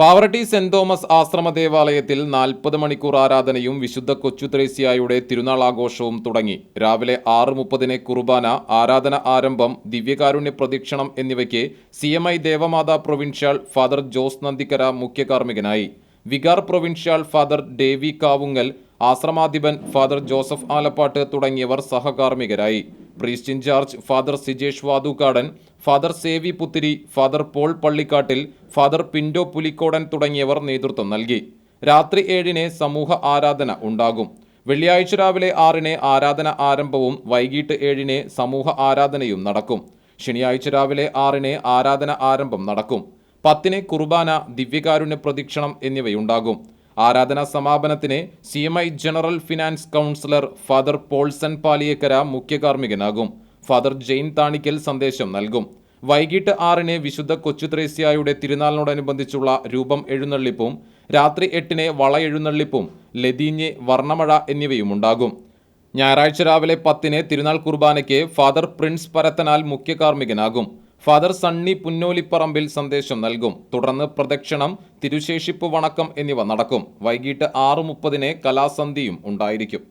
Pavaratti saint Thomas ആശ്രമ ദേവാലയത്തിൽ നാൽപ്പത് മണിക്കൂർ ആരാധനയും വിശുദ്ധ കൊച്ചുത്രേസ്യായുടെ തിരുനാൾ ആഘോഷവും തുടങ്ങി. രാവിലെ ആറ് മുപ്പതിന് കുർബാന ആരാധന ആരംഭം ദിവ്യകാരുണ്യ പ്രദക്ഷിണം എന്നിവയ്ക്ക് C M I Devamatha provincial Father Jose Nandikkara മുഖ്യ കാർമ്മികനായി. Vicar provincial Father Davy Kavungal ആശ്രമാധിപൻ father Joseph Alappat തുടങ്ങിയവർ സഹകാർമ്മികരായി. Priest in charge Father Sijesh Vathukkadan Father Savy Puthiri Father Paul Pallikkattil Father Pinto Pulikkodan തുടങ്ങിയവർ നേതൃത്വം നൽകി. രാത്രി ഏഴിന് സമൂഹ ആരാധന ഉണ്ടാകും. വെള്ളിയാഴ്ച രാവിലെ ആറിന് ആരാധന ആരംഭവും വൈകിട്ട് ഏഴിന് സമൂഹ ആരാധനയും നടക്കും. ശനിയാഴ്ച രാവിലെ ആറിന് ആരാധന ആരംഭം നടക്കും. പത്തിന് കുർബാന ദിവ്യകാരുണ്യ പ്രദക്ഷിണം എന്നിവയുണ്ടാകും. ആരാധനാ സമാപനത്തിന് C M I general finance councillor Father Paulson Paliyekkara മുഖ്യ കാർമ്മികനാകും. ഫാദർ ജെയിൻ താണിക്കൽ സന്ദേശം നൽകും. വൈകിട്ട് ആറിന് വിശുദ്ധ കൊച്ചുത്രേസ്യായുടെ തിരുനാളിനോടനുബന്ധിച്ചുള്ള രൂപം എഴുന്നള്ളിപ്പും രാത്രി എട്ടിന് വള എഴുന്നള്ളിപ്പും ലതീഞ്ഞ് വർണമഴ എന്നിവയും ഉണ്ടാകും ഞായറാഴ്ച രാവിലെ പത്തിന് തിരുനാൾ കുർബാനയ്ക്ക് ഫാദർ പ്രിൻസ് പരത്തനാൽ മുഖ്യ കാർമ്മികനാകും. ഫാദർ സണ്ണി പുന്നോലിപ്പറമ്പിൽ സന്ദേശം നൽകും. തുടർന്ന് പ്രദക്ഷിണം തിരുശേഷിപ്പ് വണക്കം എന്നിവ നടക്കും. വൈകിട്ട് ആറ് മുപ്പതിന് കലാസന്ധിയും ഉണ്ടായിരിക്കും.